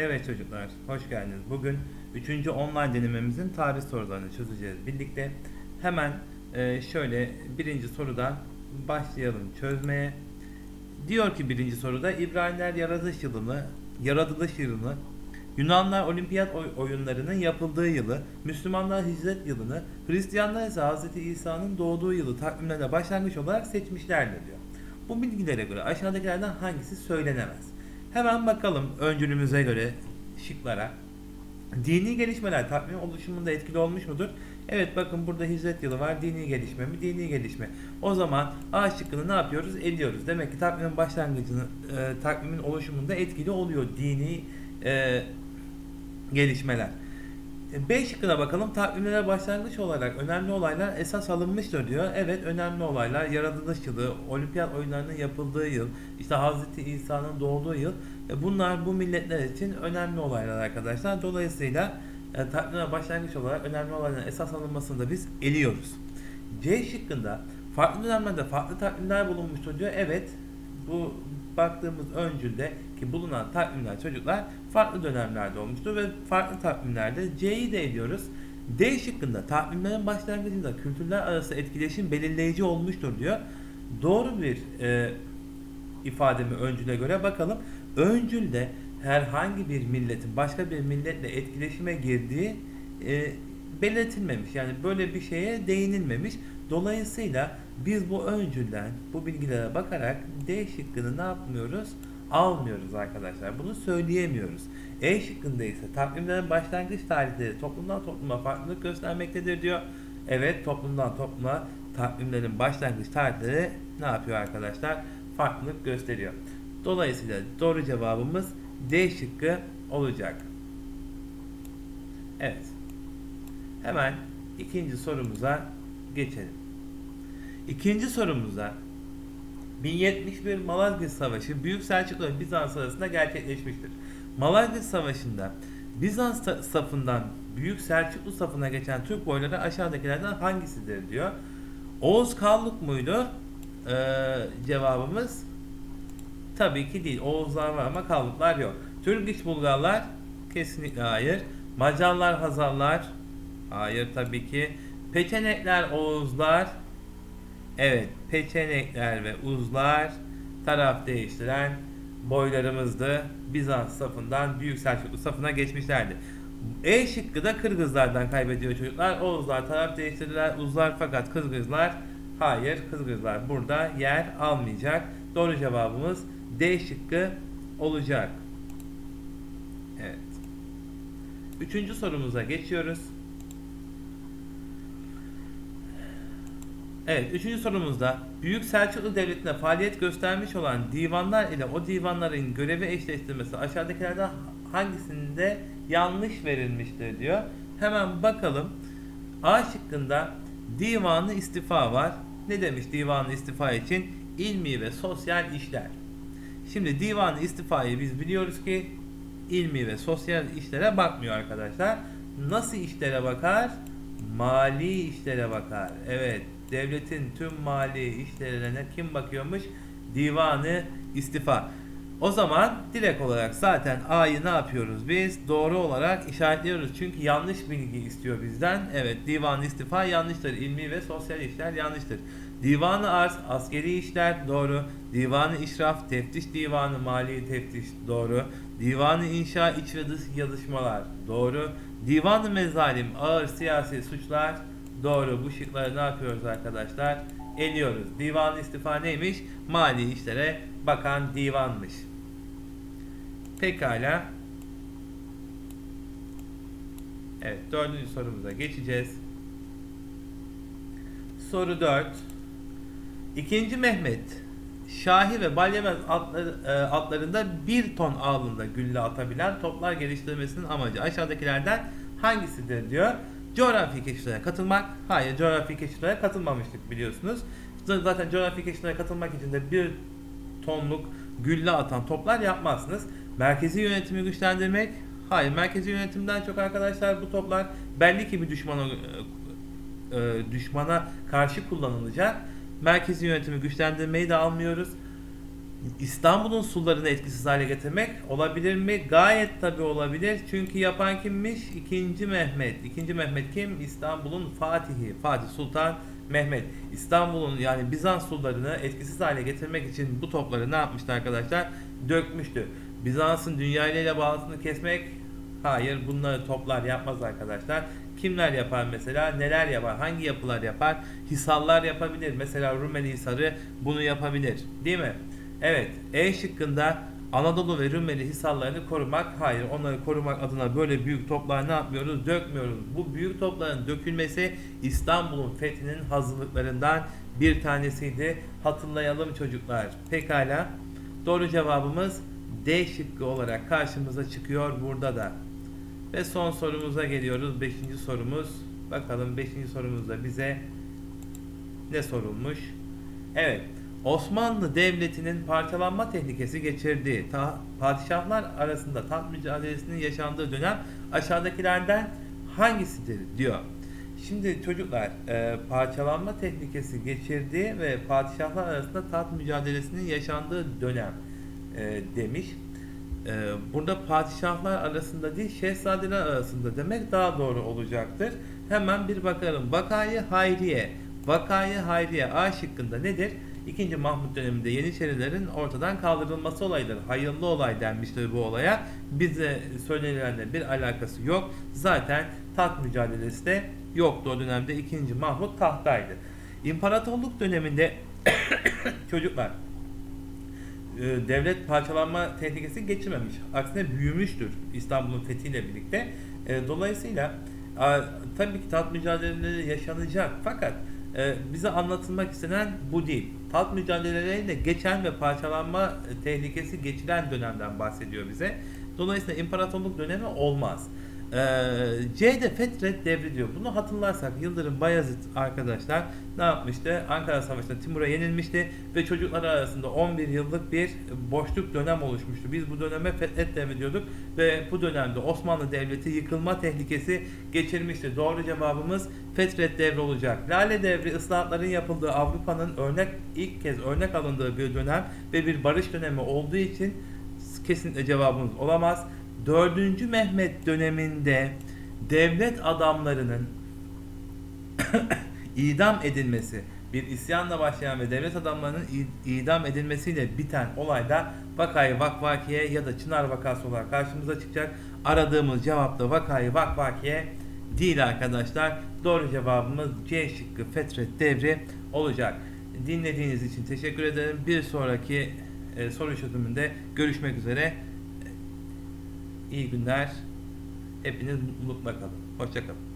Evet çocuklar, hoş geldiniz. Bugün 3. online denememizin tarih sorularını çözeceğiz birlikte. Hemen e, şöyle birinci sorudan başlayalım çözmeye. Diyor ki birinci soruda İbraniler yaratılış yılını, yaratılış yılını, Yunanlar olimpiyat oy- oyunlarının yapıldığı yılı, Müslümanlar hicret yılını, Hristiyanlar ise Hz. İsa'nın doğduğu yılı takvimlerine başlangıç olarak seçmişlerdir diyor. Bu bilgilere göre aşağıdakilerden hangisi söylenemez? Hemen bakalım öncülümüze göre şıklara. Dini gelişmeler takvim oluşumunda etkili olmuş mudur? Evet bakın burada hicret yılı var. Dini gelişme mi? Dini gelişme. O zaman A şıkkını ne yapıyoruz? Ediyoruz. Demek ki takvimin başlangıcını, e, takvimin oluşumunda etkili oluyor dini e, gelişmeler. E, B şıkkına bakalım. Takvimlere başlangıç olarak önemli olaylar esas alınmıştır diyor. Evet önemli olaylar yaratılış yılı, olimpiyat oyunlarının yapıldığı yıl, işte Hz. İsa'nın doğduğu yıl. E, bunlar bu milletler için önemli olaylar arkadaşlar. Dolayısıyla e, takvimlere başlangıç olarak önemli olayların esas alınmasını da biz eliyoruz. C şıkkında farklı dönemlerde farklı takvimler bulunmuştur diyor. Evet bu baktığımız öncülde ki bulunan takvimler çocuklar farklı dönemlerde olmuştur ve farklı takvimlerde C'yi de ediyoruz. D şıkkında takvimlerin başlangıcında kültürler arası etkileşim belirleyici olmuştur diyor. Doğru bir e, ifade mi öncüle göre bakalım. Öncülde herhangi bir milletin başka bir milletle etkileşime girdiği e, belirtilmemiş. Yani böyle bir şeye değinilmemiş. Dolayısıyla biz bu öncülden bu bilgilere bakarak D şıkkını ne yapmıyoruz? Almıyoruz arkadaşlar. Bunu söyleyemiyoruz. E şıkkında ise takvimlerin başlangıç tarihleri toplumdan topluma farklılık göstermektedir diyor. Evet toplumdan topluma takvimlerin başlangıç tarihleri ne yapıyor arkadaşlar? Farklılık gösteriyor. Dolayısıyla doğru cevabımız D şıkkı olacak. Evet. Hemen ikinci sorumuza geçelim. İkinci sorumuza 1071 Malazgirt Savaşı Büyük Selçuklu ve Bizans arasında gerçekleşmiştir. Malazgirt Savaşı'nda Bizans safından Büyük Selçuklu safına geçen Türk boyları aşağıdakilerden hangisidir diyor. Oğuz Kalluk muydu? Ee, cevabımız tabii ki değil. Oğuzlar var ama Kalluklar yok. Türk İç Bulgarlar kesinlikle hayır. Macarlar, Hazarlar hayır tabii ki. Peçenekler, Oğuzlar Evet, peçenekler ve uzlar taraf değiştiren boylarımızdı. Bizans safından Büyük Selçuklu safına geçmişlerdi. E şıkkı da Kırgızlardan kaybediyor çocuklar. Oğuzlar taraf değiştirdiler. Uzlar fakat Kırgızlar hayır. Kırgızlar burada yer almayacak. Doğru cevabımız D şıkkı olacak. Evet. Üçüncü sorumuza geçiyoruz. Evet, üçüncü sorumuzda Büyük Selçuklu Devleti'nde faaliyet göstermiş olan divanlar ile o divanların görevi eşleştirmesi aşağıdakilerden hangisinde yanlış verilmiştir diyor. Hemen bakalım. A şıkkında divanı istifa var. Ne demiş divanı istifa için? İlmi ve sosyal işler. Şimdi divanı istifayı biz biliyoruz ki ilmi ve sosyal işlere bakmıyor arkadaşlar. Nasıl işlere bakar? Mali işlere bakar. Evet, devletin tüm mali işlerine kim bakıyormuş? Divanı istifa. O zaman direkt olarak zaten A'yı ne yapıyoruz biz? Doğru olarak işaretliyoruz. Çünkü yanlış bilgi istiyor bizden. Evet, divan istifa yanlıştır. İlmi ve sosyal işler yanlıştır. Divanı arz, askeri işler doğru. Divanı işraf, teftiş divanı, mali teftiş doğru. Divanı inşa, iç ve dış yazışmalar doğru. Divanı mezalim, ağır siyasi suçlar doğru. Bu şıkları ne yapıyoruz arkadaşlar? Eliyoruz. Divan istifa neymiş? Mali işlere bakan divanmış. Pekala. Evet dördüncü sorumuza geçeceğiz. Soru 4. İkinci Mehmet Şahi ve Balyamez atları, e, atlarında bir ton ağırlığında gülle atabilen toplar geliştirmesinin amacı aşağıdakilerden hangisidir diyor. Coğrafi keşiflere katılmak. Hayır coğrafi keşiflere katılmamıştık biliyorsunuz. Zaten coğrafi keşiflere katılmak için de bir tonluk gülle atan toplar yapmazsınız. Merkezi yönetimi güçlendirmek. Hayır merkezi yönetimden çok arkadaşlar bu toplar belli ki bir düşmana e, e, düşmana karşı kullanılacak. Merkezi yönetimi güçlendirmeyi de almıyoruz. İstanbul'un sularını etkisiz hale getirmek olabilir mi? Gayet tabi olabilir. Çünkü yapan kimmiş? İkinci Mehmet. İkinci Mehmet kim? İstanbul'un Fatihi. Fatih Sultan Mehmet. İstanbul'un yani Bizans sularını etkisiz hale getirmek için bu topları ne yapmıştı arkadaşlar? Dökmüştü. Bizans'ın dünya ile bağlantısını kesmek Hayır bunları toplar yapmaz arkadaşlar. Kimler yapar mesela? Neler yapar? Hangi yapılar yapar? Hisarlar yapabilir. Mesela Rumeli Hisarı bunu yapabilir. Değil mi? Evet. E şıkkında Anadolu ve Rumeli hisarlarını korumak. Hayır. Onları korumak adına böyle büyük toplar ne yapmıyoruz? Dökmüyoruz. Bu büyük topların dökülmesi İstanbul'un fethinin hazırlıklarından bir tanesiydi. Hatırlayalım çocuklar. Pekala. Doğru cevabımız D şıkkı olarak karşımıza çıkıyor burada da. Ve son sorumuza geliyoruz. Beşinci sorumuz. Bakalım beşinci sorumuzda bize ne sorulmuş? Evet. Osmanlı Devleti'nin parçalanma tehlikesi geçirdiği ta- padişahlar arasında taht mücadelesinin yaşandığı dönem aşağıdakilerden hangisidir diyor. Şimdi çocuklar e, parçalanma tehlikesi geçirdiği ve padişahlar arasında taht mücadelesinin yaşandığı dönem e, demiş. E, burada padişahlar arasında değil şehzadeler arasında demek daha doğru olacaktır. Hemen bir bakalım. Vakayı Hayriye. Vakayı Hayriye A şıkkında nedir? İkinci Mahmut döneminde Yeniçerilerin ortadan kaldırılması olayıdır. Hayırlı olay denmiştir bu olaya. Bize söylenilenle bir alakası yok. Zaten taht mücadelesi de yoktu o dönemde. ikinci Mahmut tahtaydı. İmparatorluk döneminde çocuklar e, devlet parçalanma tehlikesi geçirmemiş. Aksine büyümüştür İstanbul'un fethiyle birlikte. E, Dolayısıyla tabii ki taht mücadeleleri yaşanacak fakat e, bize anlatılmak istenen bu değil. Taht mücadeleleriyle geçen ve parçalanma e, tehlikesi geçiren dönemden bahsediyor bize. Dolayısıyla imparatorluk dönemi olmaz. Ee, C'de Fetret devri diyor. Bunu hatırlarsak Yıldırım Bayezid arkadaşlar ne yapmıştı? Ankara Savaşı'nda Timur'a yenilmişti ve çocuklar arasında 11 yıllık bir boşluk dönem oluşmuştu. Biz bu döneme Fetret devri diyorduk ve bu dönemde Osmanlı Devleti yıkılma tehlikesi geçirmişti. Doğru cevabımız Fetret devri olacak. Lale devri ıslahatların yapıldığı Avrupa'nın örnek ilk kez örnek alındığı bir dönem ve bir barış dönemi olduğu için kesinlikle cevabımız olamaz. 4. Mehmet döneminde devlet adamlarının idam edilmesi, bir isyanla başlayan ve devlet adamlarının idam edilmesiyle biten olayda vakayı vakvakiye ya da Çınar vakası olarak karşımıza çıkacak. Aradığımız cevap da vakayı vakvakiye değil arkadaşlar. Doğru cevabımız C şıkkı Fetret devri olacak. Dinlediğiniz için teşekkür ederim. Bir sonraki e, soru çözümünde görüşmek üzere. İyi günler. Hepiniz mutlulukla kalın. Hoşçakalın.